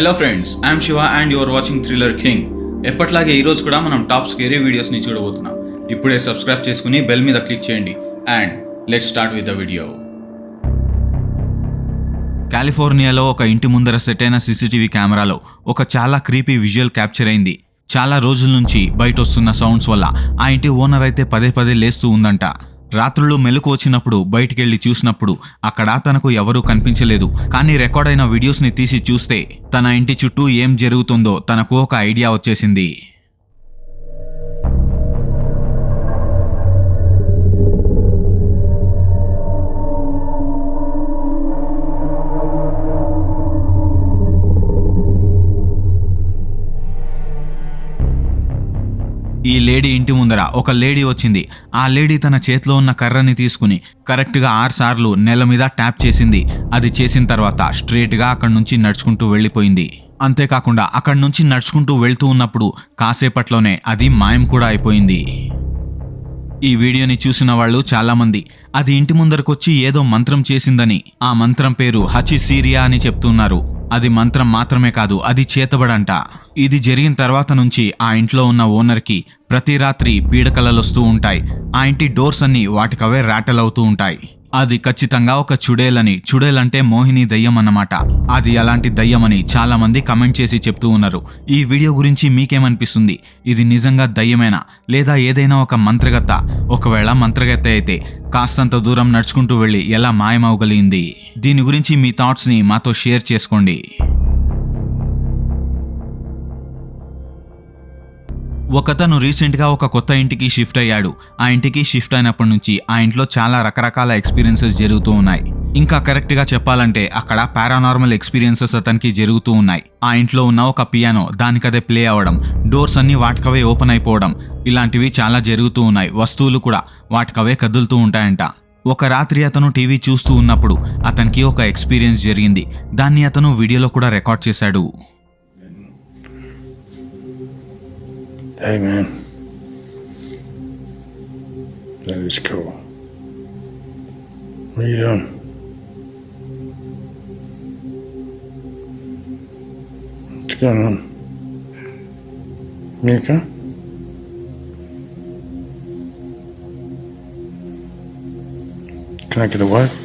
Hello friends I'm Shiva and you're watching thriller king ఎప్పట్లాగే ఈరోజు కూడా మనం టాప్ స్కేరీ వీడియోస్ని చూడబోతున్నాం. ఇప్పుడే సబ్స్క్రైబ్ చేసుకుని బెల్ మీద క్లిక్ చేయండి. And let start with the video కాలిఫోర్నియాలో ఒక ఇంటి ముందర సెట్ అయిన సీసీటీవీ కెమెరాలో ఒక చాలా క్రీపీ విజువల్ క్యాప్చర్ అయింది. చాలా రోజుల నుంచి బయట వస్తున్న సౌండ్స్ వల్ల ఆ ఇంటి ఓనర్ అయితే పదే పదే లేస్తూ ఉందంట. రాత్రులు మెలకు వచ్చినప్పుడు బయటికెళ్ళి చూసినప్పుడు అక్కడ తనకు ఎవరూ కనిపించలేదు. కానీ రికార్డైన వీడియోస్ని తీసి చూస్తే తన ఇంటి చుట్టూ ఏం జరుగుతుందో తనకు ఒక ఐడియా వచ్చేసింది. ఈ లేడీ ఇంటి ముందర ఒక లేడీ వచ్చింది. ఆ లేడీ తన చేతిలో ఉన్న కర్రని తీసుకుని కరెక్ట్గా ఆరు సార్లు నెల మీద ట్యాప్ చేసింది. అది చేసిన తర్వాత స్ట్రేట్గా అక్కడి నుంచి నడుచుకుంటూ వెళ్ళిపోయింది. అంతేకాకుండా అక్కడి నుంచి నడుచుకుంటూ వెళ్తూ ఉన్నప్పుడు కాసేపట్లోనే అది మాయం కూడా అయిపోయింది. ఈ వీడియోని చూసిన వాళ్ళు చాలామంది అది ఇంటి ముందరకొచ్చి ఏదో మంత్రం చేసిందని ఆ మంత్రం పేరు హచి సీరియా అని చెప్తున్నారు. అది మంత్రం మాత్రమే కాదు అది చేతబడంట. ఇది జరిగిన తర్వాత నుంచి ఆ ఇంట్లో ఉన్న ఓనర్కి ప్రతి రాత్రి పీడకలలు వస్తూ ఉంటాయి. ఆ ఇంటి డోర్స్ అన్ని వాటికవే ర్యాటల్ అవుతూ ఉంటాయి. అది ఖచ్చితంగా ఒక చుడేలని. చుడేలంటే మోహిని దయ్యం అన్నమాట. అది అలాంటి దయ్యమని చాలా మంది కమెంట్ చేసి చెప్తూ ఉన్నారు. ఈ వీడియో గురించి మీకేమనిపిస్తుంది? ఇది నిజంగా దయ్యమేనా? లేదా ఏదైనా ఒక మంత్రగత్త? ఒకవేళ మంత్రగత్త అయితే కాస్తంత దూరం నడుచుకుంటూ వెళ్ళి ఎలా మాయమవగలిగింది దీని గురించి మీ థాట్స్ని మాతో షేర్ చేసుకోండి. ఒకతను రీసెంట్గా ఒక కొత్త ఇంటికి షిఫ్ట్ అయ్యాడు. ఆ ఇంటికి షిఫ్ట్ అయినప్పటి నుంచి ఆ ఇంట్లో చాలా రకరకాల ఎక్స్పీరియన్సెస్ జరుగుతూ ఉన్నాయి. ఇంకా కరెక్ట్గా చెప్పాలంటే అక్కడ పారానార్మల్ ఎక్స్పీరియన్సెస్ అతనికి జరుగుతూ ఉన్నాయి. ఆ ఇంట్లో ఉన్న ఒక పియానో దానికదే ప్లే అవ్వడం డోర్స్ అన్ని వాటికవే ఓపెన్ అయిపోవడం ఇలాంటివి చాలా జరుగుతూ ఉన్నాయి. వస్తువులు కూడా వాటికవే కదులుతూ ఉంటాయంట. ఒక రాత్రి అతను టీవీ చూస్తూ ఉన్నప్పుడు అతనికి ఒక ఎక్స్పీరియన్స్ జరిగింది. దాన్ని అతను వీడియోలో కూడా రికార్డ్ చేశాడు. Hey, man. That is cool. What are you doing? What's going on? You? Can I get a Tell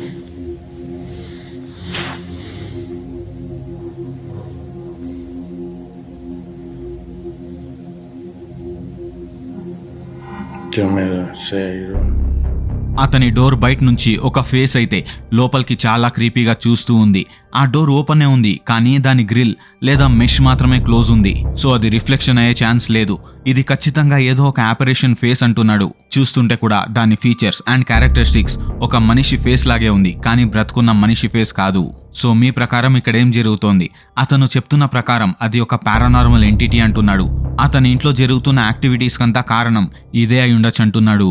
అతని డోర్ బయట నుంచి ఒక ఫేస్ అయితే లోపలికి చాలా క్రీపీగా చూస్తూ ఉంది. ఆ డోర్ ఓపెనే ఉంది కానీ దాని గ్రిల్ లేదా మెష్ మాత్రమే క్లోజ్ ఉంది. సో అది రిఫ్లెక్షన్ అయ్యే ఛాన్స్ లేదు. ఇది ఖచ్చితంగా ఏదో ఒక ఆపరేషన్ ఫేస్ అంటున్నాడు. చూస్తుంటే కూడా దాని ఫీచర్స్ అండ్ క్యారెక్టరిస్టిక్స్ ఒక మనిషి ఫేస్ లాగే ఉంది కానీ బ్రతుకున్న మనిషి ఫేస్ కాదు. సో మీ ప్రకారం ఇక్కడ ఏం జరుగుతోంది? అతను చెప్తున్న ప్రకారం అది ఒక పారానార్మల్ ఎంటిటీ అంటున్నాడు. అతని ఇంట్లో జరుగుతున్న యాక్టివిటీస్ కంతా కారణం ఇదే అయి ఉండొచ్చు అంటున్నాడు.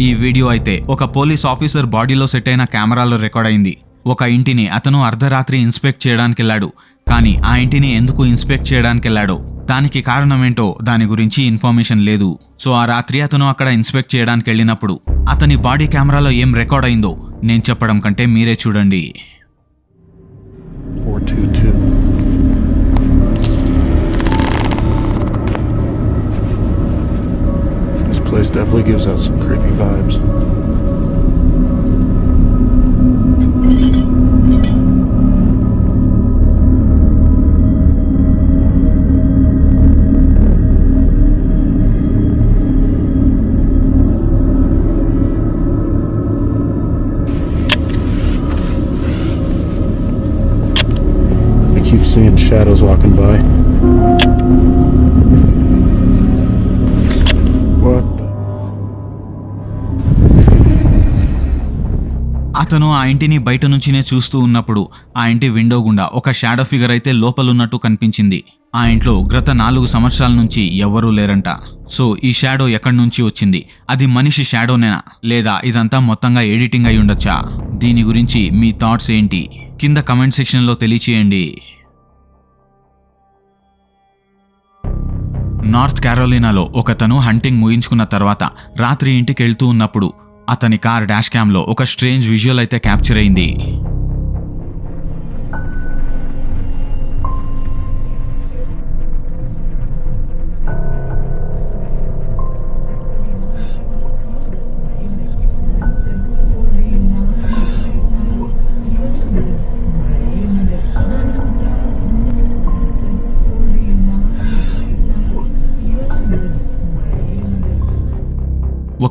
ఈ వీడియో అయితే ఒక పోలీస్ ఆఫీసర్ బాడీలో సెట్ అయిన కెమెరాలో రికార్డ్ అయింది. ఒక ఇంటిని అతను అర్ధరాత్రి ఇన్స్పెక్ట్ చేయడానికి వెళ్ళాడు కానీ ఆ ఇంటిని ఎందుకు ఇన్స్పెక్ట్ చేయడానికి వెళ్ళాడో దానికి కారణం ఏంటో దాని గురించి ఇన్ఫర్మేషన్ లేదు. సో ఆ రాత్రి అతను అక్కడ ఇన్స్పెక్ట్ చేయడానికి వెళ్ళినప్పుడు అతని బాడీ కెమెరాలో ఏం రికార్డ్ అయిందో నేను చెప్పడం కంటే మీరే చూడండి. This place definitely gives out some creepy vibes. Seeing shadows walking by. అతను ఆ ఇంటిని బయట నుంచినే చూస్తూ ఉన్నప్పుడు ఆ ఇంటి విండో గుండా ఒక షాడో ఫిగర్ అయితే లోపలున్నట్టు కనిపించింది. ఆ ఇంట్లో గత నాలుగు సంవత్సరాల నుంచి ఎవ్వరూ లేరంట. సో ఈ షాడో ఎక్కడి నుంచి వచ్చింది? అది మనిషి షాడోనేనా లేదా ఇదంతా మొత్తంగా ఎడిటింగ్ అయి ఉండొచ్చా? దీని గురించి మీ థాట్స్ ఏంటి? కింద కమెంట్ సెక్షన్లో తెలియచేయండి. నార్త్ క్యారోలినాలో ఒకతను హంటింగ్ ముగించుకున్న తర్వాత రాత్రి ఇంటికి వెళ్తూ ఉన్నప్పుడు అతని కార్ డాష్ క్యామ్లో ఒక స్ట్రేంజ్ విజువల్ అయితే క్యాప్చర్ అయింది.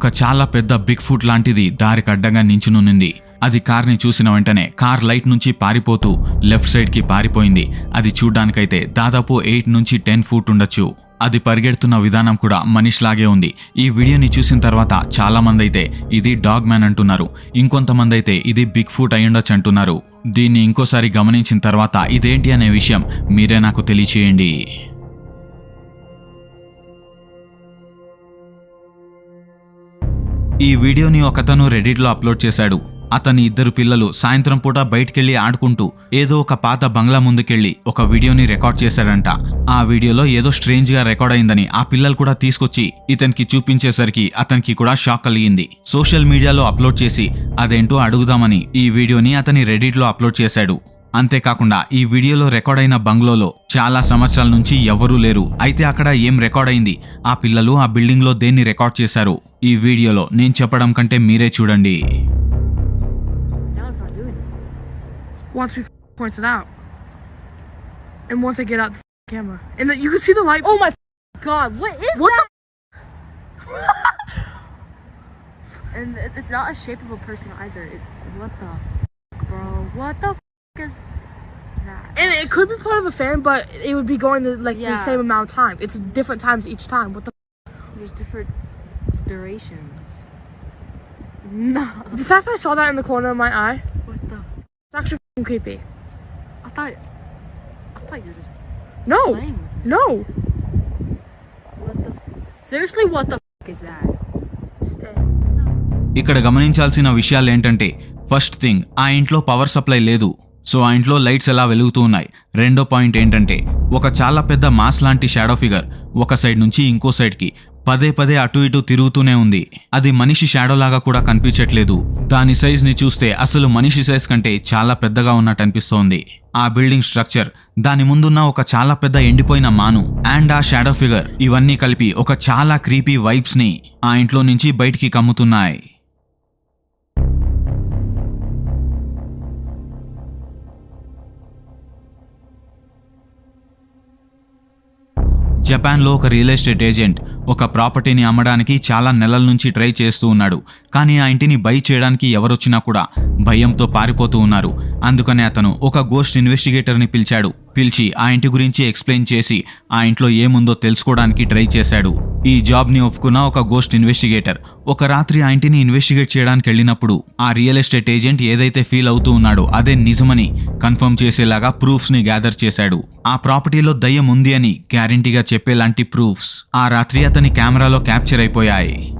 ఒక చాలా పెద్ద బిగ్ ఫుట్ లాంటిది దారికి అడ్డంగా నించునుంది అది కార్ని చూసిన వెంటనే కార్ లైట్ నుంచి పారిపోతూ లెఫ్ట్ సైడ్కి పారిపోయింది. అది చూడ్డానికైతే దాదాపు ఎయిట్ నుంచి టెన్ ఫూట్ ఉండొచ్చు. అది పరిగెడుతున్న విధానం కూడా మనిషిలాగే ఉంది. ఈ వీడియోని చూసిన తర్వాత చాలామంది అయితే ఇది డాగ్ మ్యాన్ అంటున్నారు. ఇంకొంతమంది అయితే ఇది బిగ్ ఫుట్ అయ్యుండొచ్చు అంటున్నారు. దీన్ని ఇంకోసారి గమనించిన తర్వాత ఇదేంటి అనే విషయం మీరే నాకు తెలియచేయండి. ఈ వీడియోని ఒకతను రెడిట్లో అప్లోడ్ చేశాడు. అతని ఇద్దరు పిల్లలు సాయంత్రం పూట బయటికెళ్ళి ఆడుకుంటూ ఏదో ఒక పాత బంగ్లా ముందుకెళ్ళి ఒక వీడియోని రికార్డ్ చేశాడంట. ఆ వీడియోలో ఏదో స్ట్రేంజ్గా రికార్డ్ అయిందని ఆ పిల్లలు కూడా తీసుకొచ్చి ఇతనికి చూపించేసరికి అతనికి కూడా షాక్ కలిగింది. సోషల్ మీడియాలో అప్లోడ్ చేసి అదేంటో అడుగుదామని ఈ వీడియోని అతని రెడిట్లో అప్లోడ్ చేశాడు. అంతేకాకుండా ఈ వీడియోలో రికార్డ్ అయిన బంగ్లోలో చాలా సంవత్సరాల నుంచి ఎవరూ లేరు. అయితే అక్కడ ఏం రికార్డ్ అయింది? ఆ పిల్లలు ఆ బిల్డింగ్లో దేన్ని రికార్డ్ చేశారు? ఈ వీడియోలో నేను చెప్పడం కంటే మీరే చూడండి Now it's not doing it. Once we f- points it out, and once I get out the f- camera, and then you can see the light. Oh my f- god, what is What that? and it- it's not a shape of a person either. It, what the f- bro? What the f- is that? And it could be part of the fan, but it would be going the, like the Yeah. same amount of time. It's different times each time. What the? There's different durations. No. The fact that I saw that in the corner of my eye, What the? it's actually f- creepy. I thought. I thought you were just No, playing. no. What the? F- Seriously, what the f- is that? Stay. ఇక్కడ గమనించాల్సిన విషయాలు ఏంటంటే first thing ఆ ఇంట్లో power supply లేదు so ఆ ఇంట్లో lights ఎలా వెలుగుతూ ఉన్నాయి రెండో పాయింట్ ఏంటంటే ఒక చాలా పెద్ద మాస్ లాంటి షాడో ఫిగర్ ఒక సైడ్ నుంచి ఇంకో సైడ్కి పదే పదే అటు ఇటు తిరుగుతూనే ఉంది. అది మనిషి షాడో లాగా కూడా కనిపించట్లేదు. దాని సైజ్ని చూస్తే అసలు మనిషి సైజ్ కంటే చాలా పెద్దగా ఉన్నట్టు అనిపిస్తోంది. ఆ బిల్డింగ్ స్ట్రక్చర్ దాని ముందున్న ఒక చాలా పెద్ద ఎండిపోయిన మాను అండ్ ఆ షాడో ఫిగర్ ఇవన్నీ కలిపి ఒక చాలా క్రీపీ వైబ్స్ని ఆ ఇంట్లో నుంచి బయటికి కమ్ముతున్నాయి. జపాన్లో ఒక రియల్ ఎస్టేట్ ఏజెంట్ ఒక ప్రాపర్టీని అమ్మడానికి చాలా నెలల నుంచి ట్రై చేస్తూ ఉన్నాడు. కానీ ఆ ఇంటిని బై చేయడానికి ఎవరొచ్చినా కూడా భయంతో పారిపోతూ ఉన్నారు. అందుకనే అతను ఒక గోస్ట్ ఇన్వెస్టిగేటర్ని పిలిచాడు. పిలిచి ఆ ఇంటి గురించి ఎక్స్ప్లెయిన్ చేసి ఆ ఇంట్లో ఏముందో తెలుసుకోవడానికి ట్రై చేశాడు. ఈ జాబ్ని ఒప్పుకున్న ఒక గోస్ట్ ఇన్వెస్టిగేటర్ ఒక రాత్రి ఆ ఇంటిని ఇన్వెస్టిగేట్ చేయడానికి వెళ్ళినప్పుడు ఆ రియల్ ఎస్టేట్ ఏజెంట్ ఏదైతే ఫీల్ అవుతూ ఉన్నాడో అదే నిజమని కన్ఫర్మ్ చేసేలాగా ప్రూఫ్స్ని గ్యాదర్ చేశాడు. ఆ ప్రాపర్టీలో దయ్యం ఉంది అని గ్యారంటీగా చెప్పేలాంటి ప్రూఫ్స్ ఆ రాత్రి అతని కెమెరాలో క్యాప్చర్ అయిపోయాయి.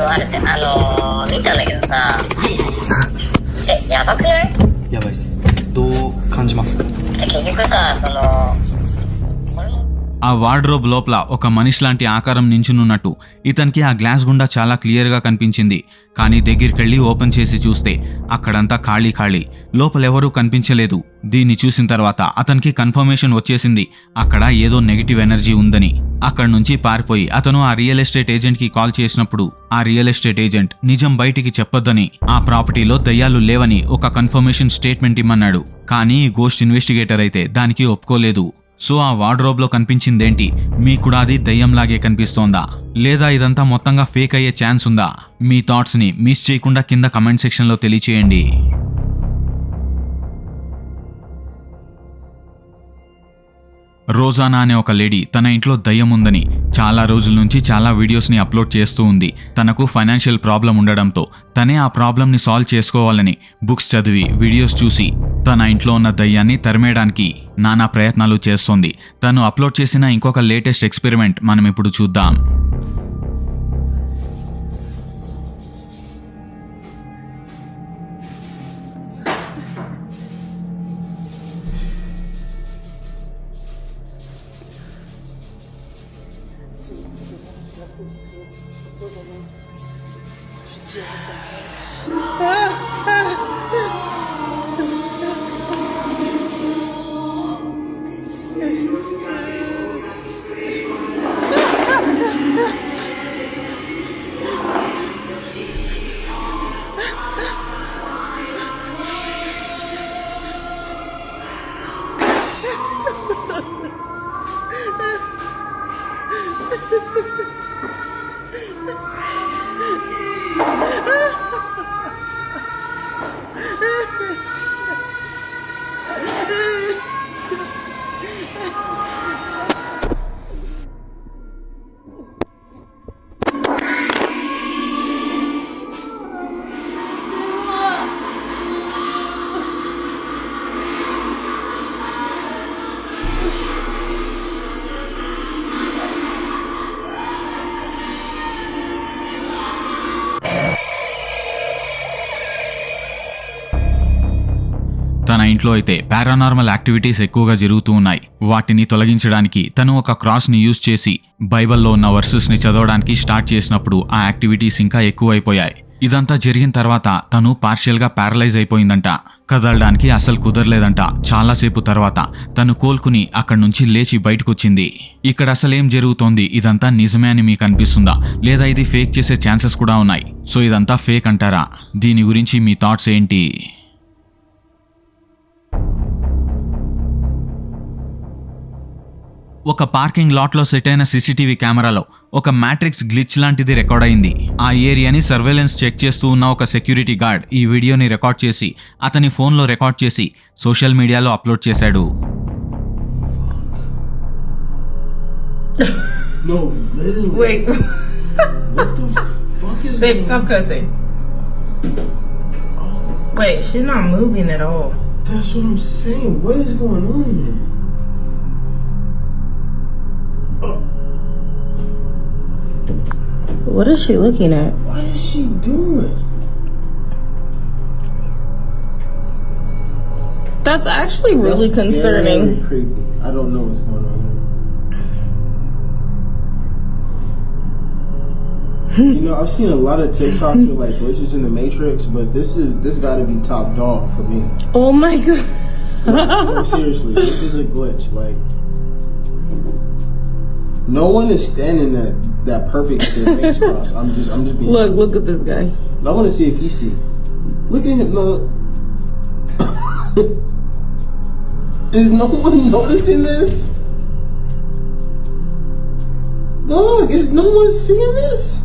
ってくれあのー、見たんだけどさ、はいはいやばくない？ఆ వార్డ్రోబ్ లోపల ఒక మనిషి లాంటి ఆకారం నించునున్నట్టు ఇతనికి ఆ గ్లాస్ గుండా చాలా క్లియర్గా కనిపించింది. కానీ దగ్గరికెళ్ళి ఓపెన్ చేసి చూస్తే అక్కడంతా ఖాళీ ఖాళీ. లోపలెవరూ కనిపించలేదు. దీన్ని చూసిన తర్వాత అతనికి కన్ఫర్మేషన్ వచ్చేసింది. అక్కడ ఏదో నెగిటివ్ ఎనర్జీ ఉందని. అక్కడి నుంచి పారిపోయి అతను ఆ రియల్ ఎస్టేట్ ఏజెంట్కి కాల్ చేసినప్పుడు ఆ రియల్ ఎస్టేట్ ఏజెంట్ నిజం బయటికి చెప్పొద్దని. ఆ ప్రాపర్టీలో దయ్యాలు లేవని ఒక కన్ఫర్మేషన్ స్టేట్మెంట్ ఇమ్మన్నాడు. కానీ ఈ గోస్ట్ ఇన్వెస్టిగేటర్ అయితే దానికి ఒప్పుకోలేదు. సో ఆ వార్డ్రోబ్లో కనిపించిందేంటి? మీకు కూడా అది దయ్యంలాగే కనిపిస్తోందా? లేదా ఇదంతా మొత్తంగా ఫేక్ అయ్యే ఛాన్స్ ఉందా మీ థాట్స్ని మిస్ చేయకుండా కింద కమెంట్ సెక్షన్లో తెలియచేయండి. రోజానా అనే ఒక లేడీ తన ఇంట్లో దయ్యం ఉందని చాలా రోజుల నుంచి చాలా వీడియోస్ని అప్లోడ్ చేస్తూ ఉంది. తనకు ఫైనాన్షియల్ ప్రాబ్లం ఉండడంతో తనే ఆ ప్రాబ్లంని సాల్వ్ చేసుకోవాలని బుక్స్ చదివి వీడియోస్ చూసి తన ఇంట్లో ఉన్న దయ్యాన్ని తరిమేయడానికి నానా ప్రయత్నాలు చేస్తోంది. తను అప్లోడ్ చేసిన ఇంకొక లేటెస్ట్ ఎక్స్పెరిమెంట్ మనం ఇప్పుడు చూద్దాం. c'est évidemment la pauvre, pauvre, తన ఇంట్లో అయితే పారానార్మల్ యాక్టివిటీస్ ఎక్కువగా జరుగుతూ ఉన్నాయి. వాటిని తొలగించడానికి తను ఒక క్రాస్ని యూజ్ చేసి బైబిల్లో ఉన్న వర్సెస్ని చదవడానికి స్టార్ట్ చేసినప్పుడు ఆ యాక్టివిటీస్ ఇంకా ఎక్కువైపోయాయి. ఇదంతా జరిగిన తర్వాత తను పార్షియల్గా ప్యారలైజ్ అయిపోయిందంట. కదలడానికి అసలు కుదరలేదంట. చాలాసేపు తర్వాత తను కోలుకుని అక్కడి నుంచి లేచి బయటకొచ్చింది. ఇక్కడ అసలేం జరుగుతోంది? ఇదంతా నిజమే అని మీకు అనిపిస్తుందా? లేదా ఇది ఫేక్ చేసే ఛాన్సెస్ కూడా ఉన్నాయి? సో ఇదంతా ఫేక్ అంటారా? దీని గురించి మీ థాట్స్ ఏంటి? ఒక పార్కింగ్ లాట్లో సెట్ అయిన సీసీటీవీ కెమెరాలో ఒక మ్యాట్రిక్స్ గ్లిచ్ లాంటిది రికార్డ్ అయింది ఆ ఏరియాని సర్వేలెన్స్ చెక్ చేస్తూ ఉన్న ఒక సెక్యూరిటీ గార్డ్ ఈ వీడియోని రికార్డ్ చేసి అతని ఫోన్లో రికార్డ్ చేసి సోషల్ మీడియాలో అప్లోడ్ చేశాడు No, literally. Wait, What the fuck is babe, going stop cussing. Wait, she's not moving at all. That's what I'm saying. What is going on here? What is she looking at? What is she doing? That's actually really That's concerning. Very creepy. I don't know what's going on here. you know, I've seen a lot of TikToks with like glitches in the Matrix, but this is this got to be top dog for me. Oh my god. No, seriously, this is a glitch. Like, no one is standing that that perfect with their face cross. I'm just, I'm just being. Look, look at this guy. I want to see if he see. Look at him. No. is no one noticing this? Dog, is no one seeing this?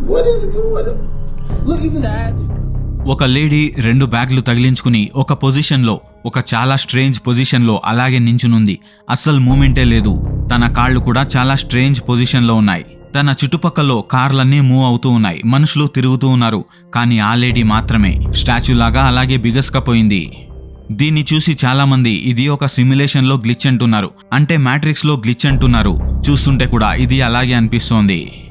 What is going on? Look even That's ఒక lady రెండు బ్యాగ్లు తగిలించుకుని ఒక పొజిషన్లో ఒక చాలా strange పొజిషన్లో అలాగే నించునుంది. అస్సలు మూమెంటే లేదు. తన కాళ్ళు కూడా చాలా స్ట్రేంజ్ పొజిషన్లో ఉన్నాయి. తన చుట్టుపక్కల కార్లన్నీ మూవ్ అవుతూ ఉన్నాయి. మనుషులు తిరుగుతూ ఉన్నారు. కానీ ఆ లేడీ మాత్రమే. స్టాచ్యూలాగా అలాగే బిగస్కపోయింది. దీన్ని చూసి చాలామంది ఇది ఒక సిమ్యులేషన్లో గ్లిచ్ అంటున్నారు. అంటే మ్యాట్రిక్స్లో గ్లిచ్ అంటున్నారు. చూస్తుంటే కూడా ఇది అలాగే అనిపిస్తోంది.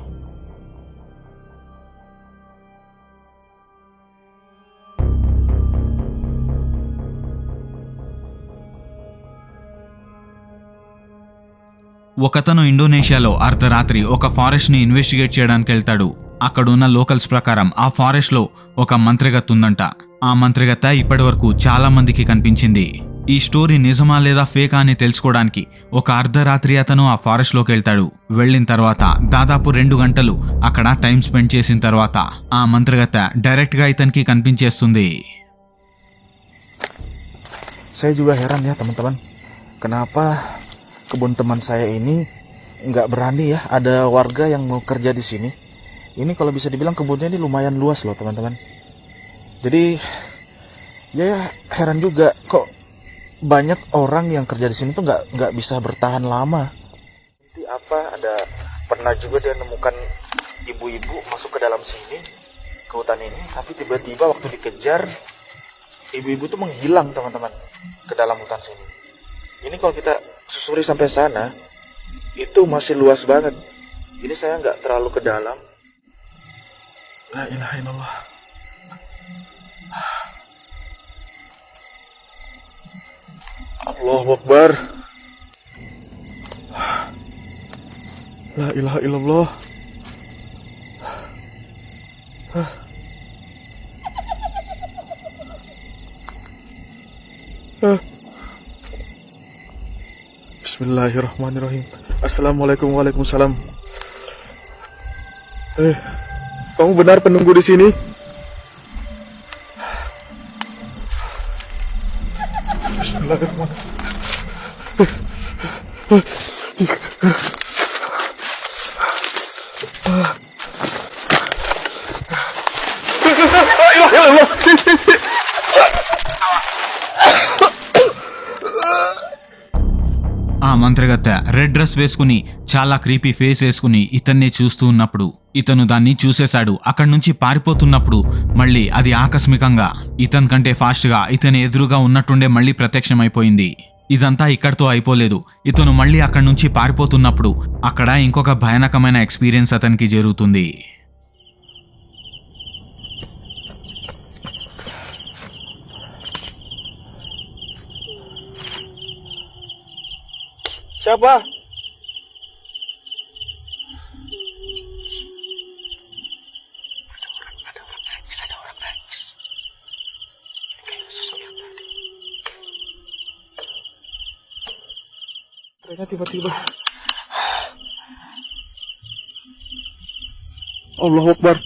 ఒకతను ఇండోనేషియాలో అర్ధరాత్రి ఒక ఫారెస్ట్ని ఇన్వెస్టిగేట్ చేయడానికి వెళ్తాడు. అక్కడున్న లోకల్స్ ప్రకారం ఆ ఫారెస్ట్లో ఒక మంత్రిగత్త ఉందంట ఆ మంత్రిగత్త ఇప్పటి వరకు చాలా మందికి కనిపించింది. ఈ స్టోరీ నిజమా లేదా ఫేకా అని తెలుసుకోవడానికి ఒక అర్ధరాత్రి అతను ఆ ఫారెస్ట్లోకి వెళ్తాడు. వెళ్ళిన తర్వాత దాదాపు రెండు గంటలు అక్కడ టైం స్పెండ్ చేసిన తర్వాత ఆ మంత్రిగత్త డైరెక్ట్గా ఇతనికి కనిపించేస్తుంది. Saya juga heran ya teman-teman. Kenapa kebun teman saya ini nggak berani ya ada warga yang mau kerja di sini. Ini kalau bisa dibilang kebunnya ini lumayan luas loh teman-teman. Jadi ya, ya heran juga kok banyak orang yang kerja di sini tuh nggak nggak bisa bertahan lama. Nanti apa ada pernah juga dia nemukan ibu-ibu masuk ke dalam sini ke hutan ini, tapi tiba-tiba waktu dikejar ibu-ibu tuh menghilang teman-teman ke dalam hutan sini. Ini kalau kita susuri sampai sana itu masih luas banget. Ini saya nggak terlalu ke dalam. La ilaha illallah. Allahu Akbar. La ilaha illallah. Bismillahirrahmanirrahim. Assalamualaikum Waalaikumsalam. Eh, kamu benar penunggu di sini? వేసుకుని చాలా creepy face వేసుకుని ఇతన్నే చూస్తూ ఉన్నప్పుడు ఇతను దాన్ని చూసేశాడు. అక్కడి నుంచి పారిపోతున్నప్పుడు మళ్ళీ అది ఆకస్మికంగా ఇతని కంటే ఫాస్ట్గా ఇతని ఎదురుగా ఉన్నట్టుండే మళ్ళీ ప్రత్యక్షమైపోయింది. ఇదంతా ఇక్కడితో అయిపోలేదు. ఇతను మళ్ళీ అక్కడి నుంచి పారిపోతున్నప్పుడు అక్కడ ఇంకొక భయానకమైన ఎక్స్పీరియన్స్ అతనికి జరుగుతుంది. Siapa? Ternyata tiba-tiba Allahu Akbar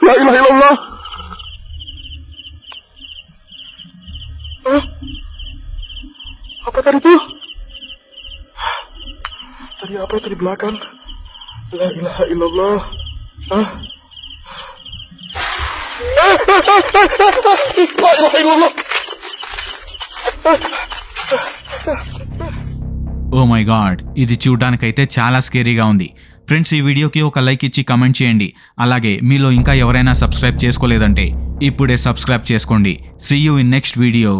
La ilaha illallah Hah? Apa tadi tuh? Tadi apa itu di belakang? La ilaha illallah. Hah? La ilaha illallah. Oh my God ఇది చూడ్డానికైతే చాలా స్కేరీగా ఉంది ఫ్రెండ్స్ ఈ వీడియోకి ఒక లైక్ ఇచ్చి కమెంట్ చేయండి అలాగే మీలో ఇంకా ఎవరైనా సబ్స్క్రైబ్ చేసుకోలేదంటే ఇప్పుడే సబ్స్క్రైబ్ చేసుకోండి see you in next video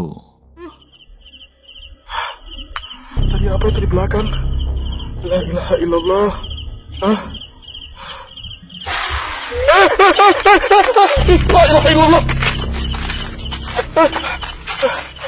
Tadi